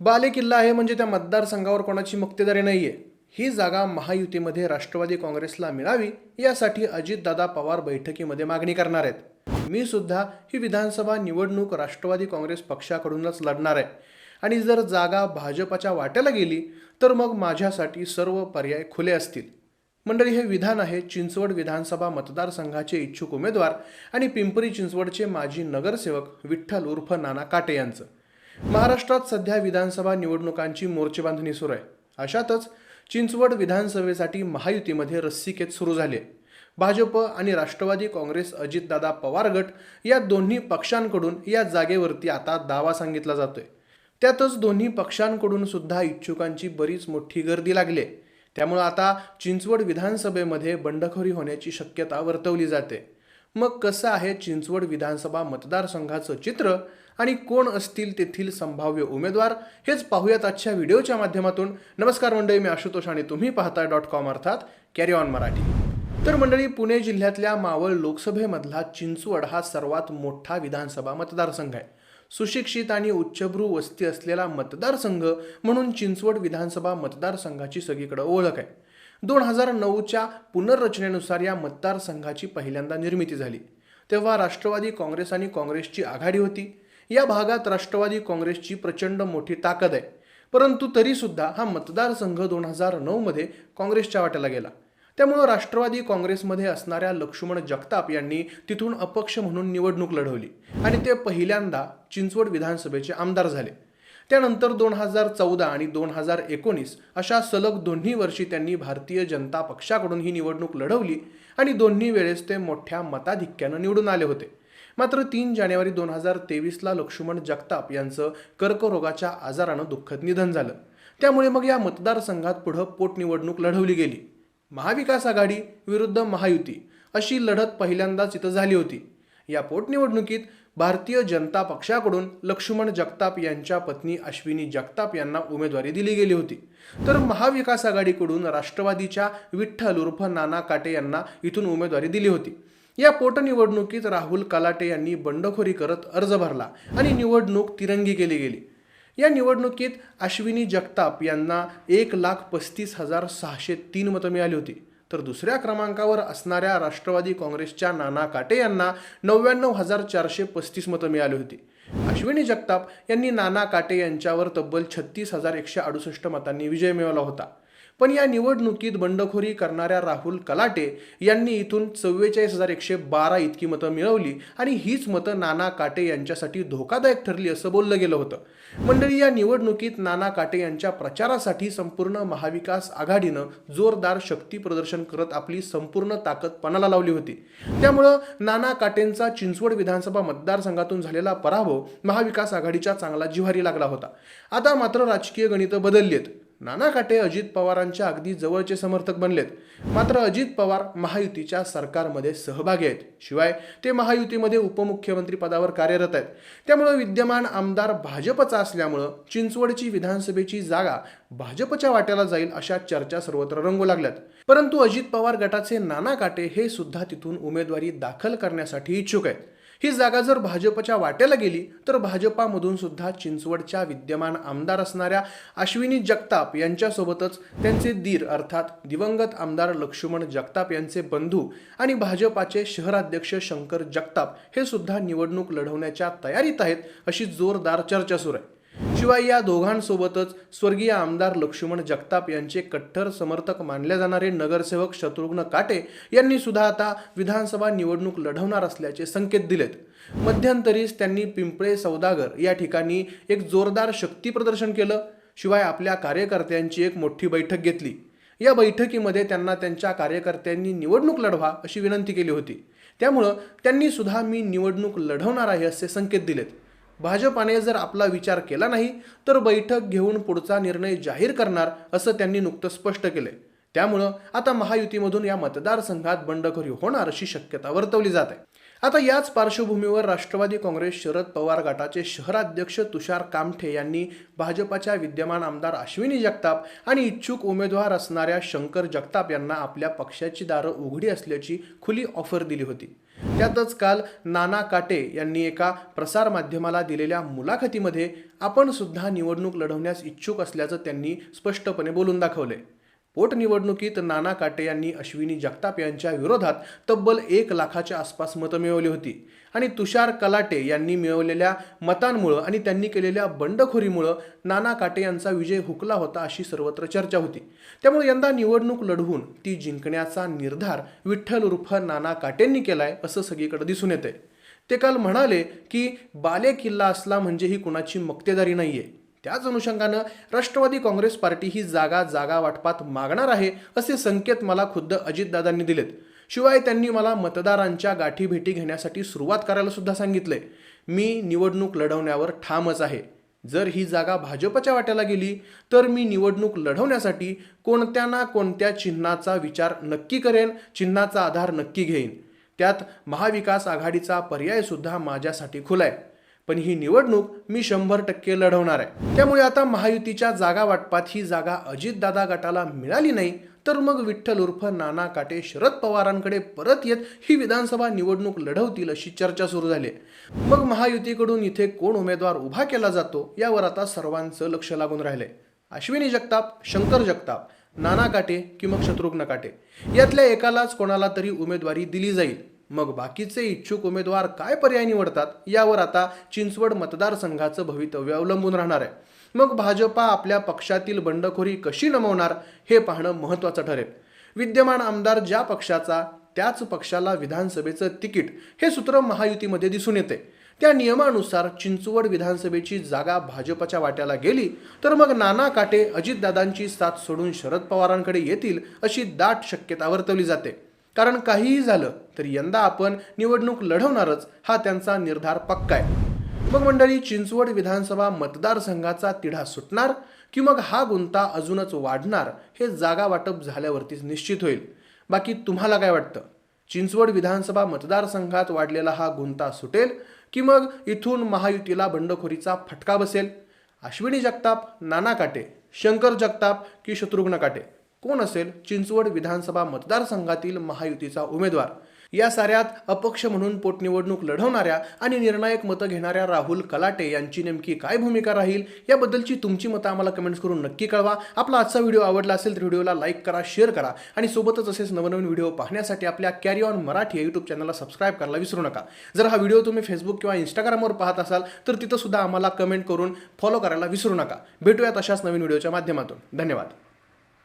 बाले किल्ला आहे म्हणजे त्या मतदारसंघावर कोणाची मक्तेदारी नाही आहे ही जागा महायुतीमध्ये राष्ट्रवादी काँग्रेसला मिळावी यासाठी अजितदादा पवार बैठकीमध्ये मागणी करणार आहेत. मी सुद्धा ही विधानसभा निवडणूक राष्ट्रवादी काँग्रेस पक्षाकडूनच लढणार आहे. आणि जर जागा भाजपच्या वाट्याला गेली तर मग माझ्यासाठी सर्व पर्याय खुले असतील. मंडळी हे विधान आहे चिंचवड विधानसभा मतदारसंघाचे इच्छुक उमेदवार आणि पिंपरी चिंचवडचे माजी नगरसेवक विठ्ठल उर्फ नाना काटे यांचं. महाराष्ट्रात सध्या विधानसभा निवडणुकांची मोर्चेबांधणी सुरू आहे. अशातच चिंचवड विधानसभेसाठी महायुतीमध्ये रस्सीखेच सुरू झाली भाजप आणि राष्ट्रवादी काँग्रेस अजितदादा पवार गट या दोन्ही पक्षांकडून या जागेवरती आता दावा सांगितला जातोय. त्यातच दोन्ही पक्षांकडून सुद्धा इच्छुकांची बरीच मोठी गर्दी लागली आहे. त्यामुळं आता चिंचवड विधानसभेमध्ये बंडखोरी होण्याची शक्यता वर्तवली जाते. मग कसं आहे चिंचवड विधानसभा मतदारसंघाचं चित्र? आणि कोण असतील तेथील संभाव्य उमेदवार हेच पाहूयात आजच्या व्हिडिओच्या माध्यमातून. नमस्कार मंडळी मी आशुतोष आणि तुम्ही पाहताय डॉट कॉम अर्थात कॅरी ऑन मराठी. तर मंडळी पुणे जिल्ह्यातल्या मावळ लोकसभेमधला चिंचवड हा सर्वात मोठा विधानसभा मतदारसंघ आहे. सुशिक्षित आणि उच्चभ्रू वस्ती असलेला मतदारसंघ म्हणून चिंचवड विधानसभा मतदारसंघाची सगळीकडे ओळख आहे. दोन हजार नऊच्या पुनर्रचनेनुसार या मतदारसंघाची पहिल्यांदा निर्मिती झाली. तेव्हा राष्ट्रवादी काँग्रेस आणि काँग्रेसची आघाडी होती. या भागात राष्ट्रवादी काँग्रेसची प्रचंड मोठी ताकद आहे. परंतु तरीसुद्धा हा मतदारसंघ दोन हजार नऊमध्ये काँग्रेसच्या वाट्याला गेला. त्यामुळं राष्ट्रवादी काँग्रेसमध्ये असणाऱ्या लक्ष्मण जगताप यांनी तिथून अपक्ष म्हणून निवडणूक लढवली आणि ते पहिल्यांदा चिंचवड विधानसभेचे आमदार झाले. त्यानंतर दोन हजार चौदा आणि दोन हजार एकोणीस अशा सलग दोन्ही वर्षी त्यांनी भारतीय जनता पक्षाकडून ही निवडणूक लढवली आणि दोन्ही वेळेस ते मोठ्या मताधिक्यानं निवडून आले होते. मात्र तीन जानेवारी दोन हजार तेवीसला लक्ष्मण जगताप यांचं कर्करोगाच्या आजारानं दुःखद निधन झालं. त्यामुळे मग या मतदारसंघात पुढं पोटनिवडणूक लढवली गेली. महाविकास आघाडी विरुद्ध महायुती अशी लढत पहिल्यांदाच इथं झाली होती. या पोटनिवडणुकीत भारतीय जनता पक्षाकडून लक्ष्मण जगताप यांच्या पत्नी अश्विनी जगताप यांना उमेदवारी दिली गेली होती. तर महाविकास आघाडीकडून राष्ट्रवादीच्या विठ्ठल उर्फ नाना काटे यांना इथून उमेदवारी दिली होती. या पोटनिवडणुकीत राहुल कलाटे यांनी बंडखोरी करत अर्ज भरला आणि निवडणूक तिरंगी केली गेली. या निवडणुकीत अश्विनी जगताप यांना एक लाख पस्तीस हजार सहाशे तीन मतं मिळाली होती. तर दुसऱ्या क्रमांकावर असणाऱ्या राष्ट्रवादी काँग्रेसच्या नाना काटे यांना नव्याण्णव हजार चारशे पस्तीस मतं मिळाली होती. अश्विनी जगताप यांनी नाना काटे यांच्यावर तब्बल छत्तीस हजार एकशे अडुसष्ट मतांनी विजय मिळवला होता. पण या निवडणुकीत बंडखोरी करणाऱ्या राहुल कलाटे यांनी इथून चव्वेचाळीस हजार एकशे बारा इतकी मतं मिळवली आणि हीच मतं नाना काटे यांच्यासाठी धोकादायक ठरली असं बोललं गेलं होतं. मंडळी या निवडणुकीत नाना काटे यांच्या प्रचारासाठी संपूर्ण महाविकास आघाडीनं जोरदार शक्ती प्रदर्शन करत आपली संपूर्ण ताकद पणाला लावली होती. त्यामुळं नाना काटेंचा चिंचवड विधानसभा मतदारसंघातून झालेला पराभव महाविकास आघाडीच्या चांगला जिव्हारी लागला होता. आता मात्र राजकीय गणितं बदलली आहेत. नाना काटे अजित पवारांच्या अगदी जवळचे समर्थक बनलेत. मात्र अजित पवार महायुतीच्या सरकारमध्ये सहभागी आहेत. शिवाय ते महायुतीमध्ये उपमुख्यमंत्री पदावर कार्यरत आहेत. त्यामुळं विद्यमान आमदार भाजपचा असल्यामुळं चिंचवडची विधानसभेची जागा भाजपच्या वाट्याला जाईल अशा चर्चा सर्वत्र रंगू लागल्यात. परंतु अजित पवार गटाचे नाना काटे हे सुद्धा तिथून उमेदवारी दाखल करण्यासाठी इच्छुक आहेत. ही जागा जर भाजपच्या वाट्याला गेली तर भाजपामधून सुद्धा चिंचवडच्या विद्यमान आमदार असणाऱ्या अश्विनी जगताप यांच्यासोबतच त्यांचे दीर अर्थात दिवंगत आमदार लक्ष्मण जगताप यांचे बंधू आणि भाजपाचे शहराध्यक्ष शंकर जगताप हे सुद्धा निवडणूक लढवण्याच्या तयारीत आहेत अशी जोरदार चर्चा सुरू आहे. शिवाय या दोघांसोबतच स्वर्गीय आमदार लक्ष्मण जगताप यांचे कट्टर समर्थक मानले जाणारे नगरसेवक शत्रुघ्न काटे यांनी सुद्धा आता विधानसभा निवडणूक लढवणार असल्याचे संकेत दिलेत. मध्यंतरीच त्यांनी पिंपळे सौदागर या ठिकाणी एक जोरदार शक्ती प्रदर्शन केलं. शिवाय आपल्या कार्यकर्त्यांची एक मोठी बैठक घेतली. या बैठकीमध्ये त्यांना त्यांच्या कार्यकर्त्यांनी निवडणूक लढवा अशी विनंती केली होती. त्यामुळं त्यांनी सुद्धा मी निवडणूक लढवणार आहे असे संकेत दिलेत. भाजपाने जर आपला विचार केला नाही तर बैठक घेऊन पुढचा निर्णय जाहीर करणार असं त्यांनी नुकतं स्पष्ट केलंय. त्यामुळं आता महायुतीमधून या मतदारसंघात बंडखोरी होणार अशी शक्यता वर्तवली जात. आहे आता याच पार्श्वभूमीवर राष्ट्रवादी काँग्रेस शरद पवार गटाचे शहराध्यक्ष तुषार कामठे यांनी भाजपाच्या विद्यमान आमदार अश्विनी जगताप आणि इच्छुक उमेदवार असणाऱ्या शंकर जगताप यांना आपल्या पक्षाची दारं उघडी असल्याची खुली ऑफर दिली होती. त्यातच काल नाना काटे यांनी एका प्रसारमाध्यमाला दिलेल्या मुलाखतीमध्ये आपण सुद्धा निवडणूक लढवण्यास इच्छुक असल्याचं त्यांनी स्पष्टपणे बोलून दाखवले. पोटनिवडणुकीत नाना काटे यांनी अश्विनी जगताप यांच्या विरोधात तब्बल एक लाखाच्या आसपास मतं मिळवली होती. आणि तुषार कलाटे यांनी मिळवलेल्या मतांमुळं आणि त्यांनी केलेल्या बंडखोरीमुळं नाना काटे यांचा विजय हुकला होता अशी सर्वत्र चर्चा होती. त्यामुळे यंदा निवडणूक लढवून ती जिंकण्याचा निर्धार विठ्ठल उर्फ नाना काटेंनी केलाय असं सगळीकडे दिसून येते ते काल म्हणाले की बाले किल्ला असला म्हणजे ही कुणाची मक्तेदारी नाहीये. त्याच अनुषंगानं राष्ट्रवादी काँग्रेस पार्टी ही जागा जागा वाटपात मागणार आहे असे संकेत मला खुद्द अजितदादांनी दिलेत. शिवाय त्यांनी मला मतदारांच्या गाठीभेटी घेण्यासाठी सुरुवात करायला सुद्धा सांगितले. मी निवडणूक लढवण्यावर ठामच आहे. जर ही जागा भाजपच्या वाट्याला गेली तर मी निवडणूक लढवण्यासाठी कोणत्या ना कोणत्या चिन्हाचा विचार नक्की करेन चिन्हाचा आधार नक्की घेईन. त्यात महाविकास आघाडीचा पर्यायसुद्धा माझ्यासाठी खुला आहे पण ही निवडणूक मी शंभर टक्के लढवणार आहे. त्यामुळे आता महायुतीच्या जागा वाटपात ही जागा अजितदादा गटाला मिळाली नाही तर मग विठ्ठल उर्फ नाना काटे शरद पवारांकडे परत येत ही विधानसभा निवडणूक लढवतील अशी चर्चा सुरू झाली मग महायुतीकडून इथे कोण उमेदवार उभा केला जातो यावर आता सर्वांचं लक्ष लागून राहिले अश्विनी जगताप शंकर जगताप नाना काटे की मग शत्रुघ्न काटे. यातल्या एकालाच कोणाला तरी उमेदवारी दिली जाईल. मग बाकीचे इच्छुक उमेदवार काय पर्याय निवडतात यावर आता चिंचवड मतदारसंघाचं भवितव्य अवलंबून राहणार आहे. मग भाजपा आपल्या पक्षातील बंडखोरी कशी नमवणार हे पाहणं महत्त्वाचं ठरेल. विद्यमान आमदार ज्या पक्षाचा त्याच पक्षाला विधानसभेचं तिकीट हे सूत्र महायुतीमध्ये दिसून येते. त्या नियमानुसार चिंचवड विधानसभेची जागा भाजपच्या वाट्याला गेली तर मग नाना काटे अजितदादांची साथ सोडून शरद पवारांकडे येतील अशी दाट शक्यता वर्तवली जाते. कारण काहीही झालं तरी यंदा आपण निवडणूक लढवणारच हा त्यांचा निर्धार पक्का आहे. मग मंडळी चिंचवड विधानसभा मतदारसंघाचा तिढा सुटणार की मग हा गुंता अजूनच वाढणार हे जागा वाटप झाल्यावरतीच निश्चित होईल. बाकी तुम्हाला काय वाटतं? चिंचवड विधानसभा मतदारसंघात वाढलेला हा गुंता सुटेल की मग इथून महायुतीला बंडखोरीचा फटका बसेल? अश्विनी जगताप नाना काटे शंकर जगताप की शत्रुघ्न काटे? कोण असेल? चिंचवड विधानसभा मतदारसंघातील महायुतीचा उमेदवार. या साऱ्यात अपक्ष म्हणून पोटनिवडणूक लढवणाऱ्या आणि निर्णायक मतं घेणाऱ्या राहुल कलाटे यांची नेमकी काय भूमिका राहील? याबद्दलची तुमची मतं आम्हाला कमेंट्स करून नक्की कळवा. आपला आजचा व्हिडिओ आवडला असेल तर व्हिडिओला लाईक करा शेअर करा आणि सोबतच असेच नवनवीन व्हिडिओ पाहण्यासाठी आपल्या कॅरी ऑन मराठी या यूट्यूब चॅनलला सबस्क्राईब करायला विसरू नका. जर हा व्हिडिओ तुम्ही फेसबुक किंवा इंस्टाग्रामवर पाहत असाल तर तिथंसुद्धा आम्हाला कमेंट करून फॉलो करायला विसरू नका. भेटूयात अशाच नवीन व्हिडिओच्या माध्यमातून. धन्यवाद.